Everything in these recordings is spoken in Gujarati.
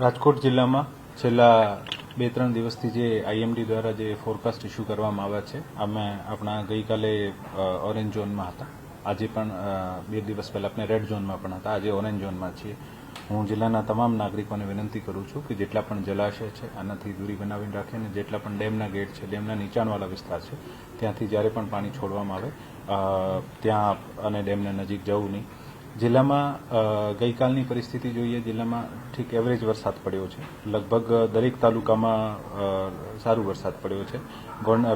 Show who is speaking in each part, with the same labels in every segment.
Speaker 1: રાજકોટ જિલ્લામાં છેલ્લા બે ત્રણ દિવસથી જે આઈએમડી દ્વારા જે ફોરકાસ્ટ ઇસ્યુ કરવામાં આવ્યા છે, અમે આપણા ગઈકાલે ઓરેન્જ ઝોનમાં હતા. આજે પણ બે દિવસ પહેલા આપણે રેડ ઝોનમાં પણ હતા. આજે ઓરેન્જ ઝોનમાં છીએ. હું જિલ્લાના તમામ નાગરિકોને વિનંતી કરું છું કે જેટલા પણ જલાશય છે, આનાથી દૂરી બનાવીને રાખે અને જેટલા પણ ડેમના ગેટ છે, ડેમના નીચાણવાળા વિસ્તાર છે, ત્યાંથી જ્યારે પણ પાણી છોડવામાં આવે ત્યાં અને ડેમને નજીક જવું નહીં. જિલ્લામાં ગઈકાલની પરિસ્થિતિ જોઈએ, જિલ્લામાં ઠીક એવરેજ વરસાદ પડ્યો છે. લગભગ દરેક તાલુકામાં સારું વરસાદ પડ્યો છે.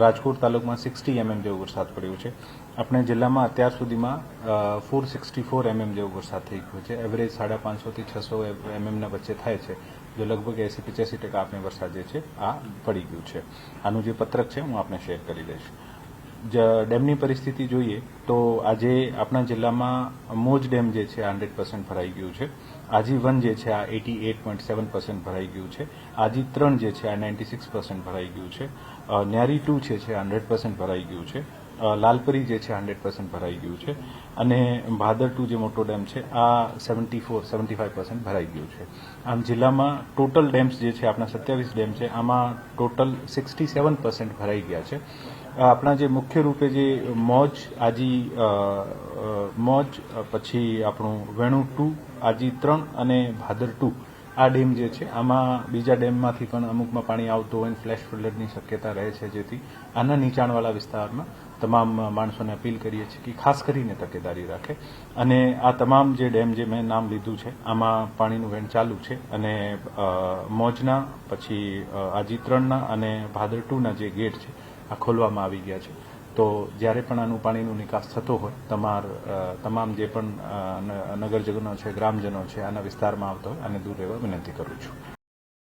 Speaker 1: રાજકોટ તાલુકામાં સિક્સટી એમએમ જેવો વરસાદ પડ્યો છે. આપણે જિલ્લામાં અત્યાર સુધીમાં ફોર સિક્સટી ફોર એમએમ જેવો વરસાદ થઈ ગયો છે. એવરેજ સાડા પાંચસોથી છસો એમએમના વચ્ચે થાય છે. જો લગભગ એસી પચાસી ટકા આપણે વરસાદ જે છે, આ પડી ગયું છે. આનું જે પત્રક છે, હું આપને શેર કરી દઈશ. ડેમની પરિસ્થિતિ જોઈએ તો આજે આપણા જિલ્લામાં મોજ ડેમ જે છે હંડ્રેડ પર્સન્ટ ભરાઈ ગયું છે. આજીવન જે છે આ eighty eight point seven percent ભરાઈ ગયું છે. આજી ત્રણ જે છે આ નાઇન્ટી સિક્સ પર્સન્ટ ભરાઈ ગયું છે. ન્યારી ટુ છે છે હંડ્રેડ પર્સન્ટ ભરાઈ ગયું છે. લાલપરી જે છે હંડ્રેડ પર્સન્ટ ભરાઈ ગયું છે. અને ભાદર ટુ જે મોટો ડેમ છે આ seventy four, seventy five percent ભરાઈ ગયું છે. આમ જિલ્લામાં ટોટલ ડેમ્સ જે છે આપણા સત્યાવીસ ડેમ છે, આમાં ટોટલ સિક્સટી સેવન પર્સન્ટ ભરાઈ ગયા છે. આપણા જે મુખ્ય રૂપે જે મોજ, આજી મોજ પછી આપણું વેણુ ટુ, આજી ત્રણ અને ભાદર ટુ. આ ડેમ જે છે, આમાં બીજા ડેમમાંથી પણ અમુકમાં પાણી આવતું હોય ફ્લેશ ફ્લડની શક્યતા રહે છે જેથી આના નીચાણવાળા વિસ્તારમાં તમામ માણસોને અપીલ કરીએ છીએ કે ખાસ કરીને તકેદારી રાખે. અને આ તમામ જે ડેમ જે મેં નામ લીધું છે, આમાં પાણીનું વહેણ ચાલુ છે અને મોજના, પછી આજી ત્રણના અને ભાદર ટુના જે ગેટ છે આ ખોલવામાં આવી ગયા છે. તો જ્યારે પણ આનું પાણીનો નિકાસ થતો હોય, તમાર તમામ જે પણ નગરજનો છે, ગ્રામજનો છે, આના વિસ્તારમાં આવતા હોય, આને દૂર રહેવા વિનંતી કરું છું.